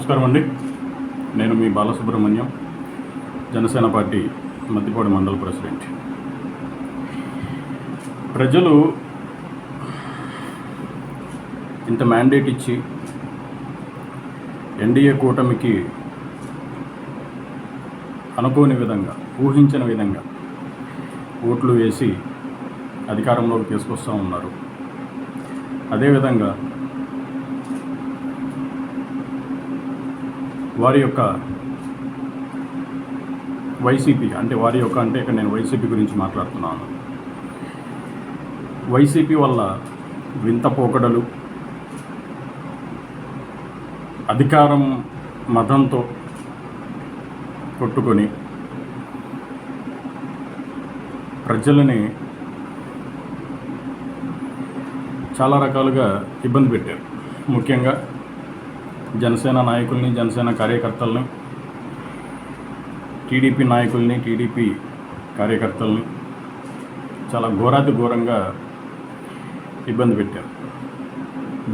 నమస్కారం అండి. నేను మీ బాలసుబ్రహ్మణ్యం జనసేన పార్టీ మద్దిపాడు మండల ప్రెసిడెంట్. ప్రజలు ఇంత మ్యాండేట్ ఇచ్చి ఎన్డీఏ కూటమికి అనుకోని విధంగా ఊహించిన విధంగా ఓట్లు వేసి అధికారంలోకి తీసుకొస్తూ ఉన్నారు. అదేవిధంగా వారి యొక్క వైసీపీ అంటే వారి యొక్క అంటే ఇక్కడ నేను వైసీపీ గురించి మాట్లాడుతున్నాను. వైసీపీ వల్ల వింత పోకడలు అధికారం మతంతో కొట్టుకొని ప్రజలని చాలా రకాలుగా ఇబ్బంది పెట్టారు. ముఖ్యంగా జనసేన నాయకుల్ని జనసేన కార్యకర్తల్ని టీడీపీ నాయకుల్ని టీడీపీ కార్యకర్తల్ని చాలా ఘోరాతి ఘోరంగా ఇబ్బంది పెట్టారు.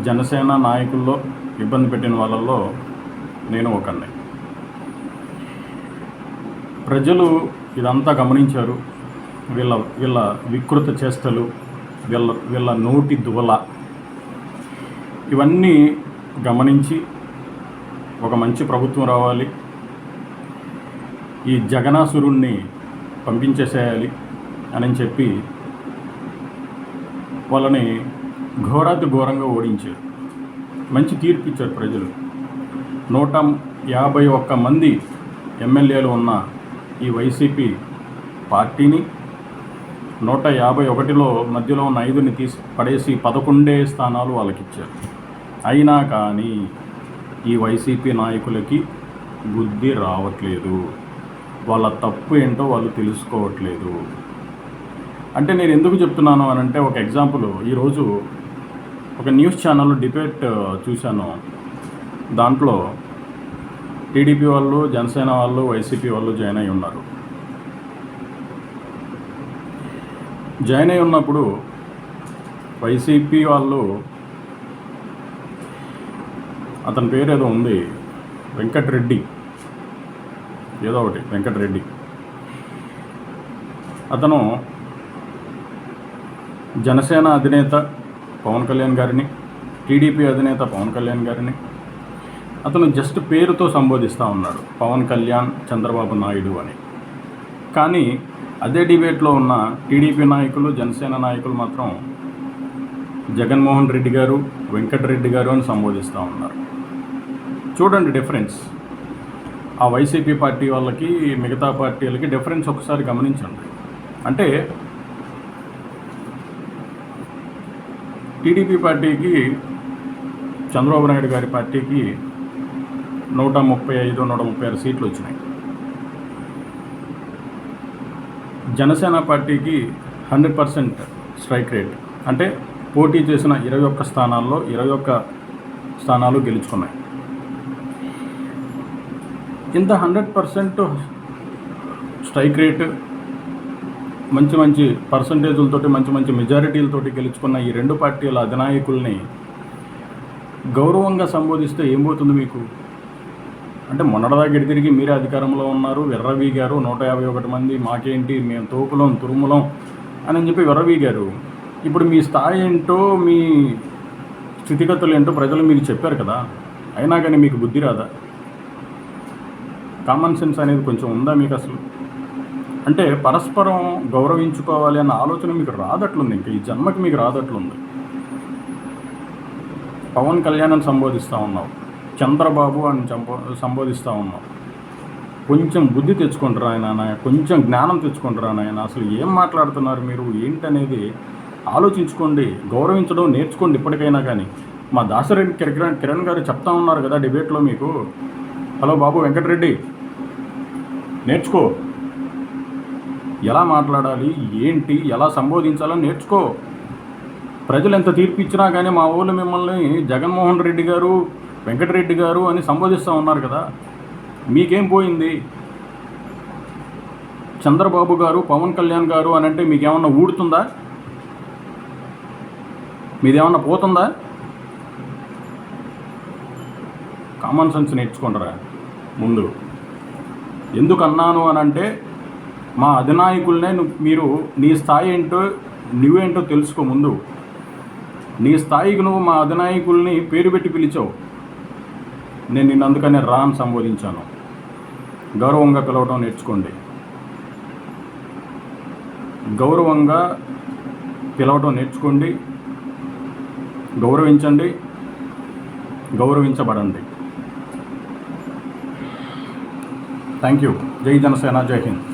జనసేన నాయకుల్లో ఇబ్బంది పెట్టిన వాళ్ళల్లో నేను ఒకరిని ప్రజలు ఇదంతా గమనించారు. వీళ్ళ వీళ్ళ వికృత చేష్టలు వీళ్ళ వీళ్ళ నోటి దువల ఇవన్నీ గమనించి ఒక మంచి ప్రభుత్వం రావాలి. ఈ జగనాసురుణ్ణి పంపించేసేయాలి అని చెప్పి వాళ్ళని ఘోరాతి ఘోరంగా ఓడించారు. మంచి తీర్పు ఇచ్చారు ప్రజలు. నూట యాభై ఒక్క మంది ఎమ్మెల్యేలు ఉన్న ఈ వైసీపీ పార్టీని నూట యాభై ఒకటిలో మధ్యలో ఉన్న ఐదుని తీసి పడేసి పదకొండే స్థానాలు వాళ్ళకి ఇచ్చారు అయినా కానీ ఈ వైసీపీ నాయకులకి బుద్ధి రావట్లేదు. వాళ్ళ తప్పు ఏంటో వాళ్ళు తెలుసుకోవట్లేదు. అంటే నేను ఎందుకు చెప్తున్నాను అని అంటే ఒక ఎగ్జాంపుల్ ఈరోజు ఒక న్యూస్ ఛానల్ డిబేట్ చూశాను. దాంట్లో టీడీపీ వాళ్ళు జనసేన వాళ్ళు వైసీపీ వాళ్ళు జాయిన్ అయి ఉన్నారు. జాయిన్ అయి ఉన్నప్పుడు వైసీపీ వాళ్ళు అతని పేరు ఏదో ఉంది. వెంకటరెడ్డి. ఏదో ఒకటి వెంకటరెడ్డి. అతను జనసేన అధినేత పవన్ కళ్యాణ్ గారిని టీడీపీ అధినేత పవన్ కళ్యాణ్ గారిని అతను జస్ట్ పేరుతో సంబోధిస్తూ ఉన్నాడు పవన్ కళ్యాణ్ చంద్రబాబు నాయుడు అని. కానీ అదే డిబేట్లో ఉన్న టీడీపీ నాయకులు జనసేన నాయకులు మాత్రం జగన్మోహన్ రెడ్డి గారు వెంకటరెడ్డి గారు అని సంబోధిస్తూ ఉన్నారు. చూడండి డిఫరెన్స్. ఆ వైసీపీ పార్టీ వాళ్ళకి మిగతా పార్టీలకి డిఫరెన్స్ ఒకసారి గమనించండి. అంటే టీడీపీ పార్టీకి చంద్రబాబు నాయుడు గారి పార్టీకి నూట ముప్పై ఐదు నూట ముప్పై ఆరు సీట్లు వచ్చినాయి. జనసేన పార్టీకి హండ్రెడ్ పర్సెంట్ స్ట్రైక్ రేట్. అంటే పోటీ చేసిన ఇరవై ఒక్క స్థానాల్లో ఇరవై ఒక్క స్థానాలు గెలుచుకున్నాయి. ఇంత హండ్రెడ్ పర్సెంట్ స్ట్రైక్ రేట్ మంచి మంచి పర్సంటేజులతోటి మంచి మంచి మెజారిటీలతోటి గెలుచుకున్న ఈ రెండు పార్టీల అధినాయకుల్ని గౌరవంగా సంబోధిస్తే ఏమవుతుంది మీకు? అంటే మొన్నటిదాకా తిరిగి మీరే అధికారంలో ఉన్నారు వెర్రవీగారు నూట యాభై ఒకటి మంది మాకేంటి మేము తోపులం తురుములం అని చెప్పి వెర్రవీగారు. ఇప్పుడు మీ స్థాయి ఏంటో మీ స్థితిగతులు ఏంటో ప్రజలు మీకు చెప్పారు కదా? అయినా కానీ మీకు బుద్ధి రాదా? కామన్ సెన్స్ అనేది కొంచెం ఉందా మీకు అసలు? అంటే పరస్పరం గౌరవించుకోవాలి అన్న ఆలోచన మీకు రాదట్లుంది ఇంకా ఈ జన్మకి మీకు రాదట్లుంది. పవన్ కళ్యాణ్ సంబోధిస్తూ ఉన్నావు చంద్రబాబు అని సంబో సంబోధిస్తూ ఉన్నావు. కొంచెం బుద్ధి తెచ్చుకుంటారా ఆయన కొంచెం జ్ఞానం తెచ్చుకుంటారా ఆయన అసలు ఏం మాట్లాడుతున్నారు మీరు? ఏంటనేది ఆలోచించుకోండి గౌరవించడం నేర్చుకోండి ఇప్పటికైనా కానీ. మా దాసరెడ్డి కిరణ్ కిరణ్ గారు చెప్తా ఉన్నారు కదా డిబేట్లో మీకు. హలో బాబు వెంకటరెడ్డి. నేర్చుకో. ఎలా మాట్లాడాలి ఏంటి ఎలా సంబోధించాలో నేర్చుకో. ప్రజలు ఎంత తీర్పు ఇచ్చినా కానీ మా ఊళ్ళో మిమ్మల్ని జగన్మోహన్ రెడ్డి గారు వెంకటరెడ్డి గారు అని సంబోధిస్తూ ఉన్నారు కదా. మీకేం పోయింది? చంద్రబాబు గారు పవన్ కళ్యాణ్ గారు అని అంటే మీకేమన్నా ఊడుతుందా? మీదేమన్నా పోతుందా? కామన్ సెన్స్ నేర్చుకుంటారా? ముందు. ఎందుకు అన్నాను అని అంటే మా అధినాయకులనే మీరు నీ స్థాయి ఏంటో నువ్వేంటో తెలుసుకో ముందు. నీ స్థాయికి నువ్వు మా అధినాయకుల్ని పేరు పెట్టి పిలిచావు. నేను నిన్ను అందుకనే రా సంబోధించాను. గౌరవంగా పిలవడం నేర్చుకోండి. గౌరవంగా పిలవటం నేర్చుకోండి. గౌరవించండి. గౌరవించబడండి. థ్యాంక్ యూ జై జనసేన జై హింద్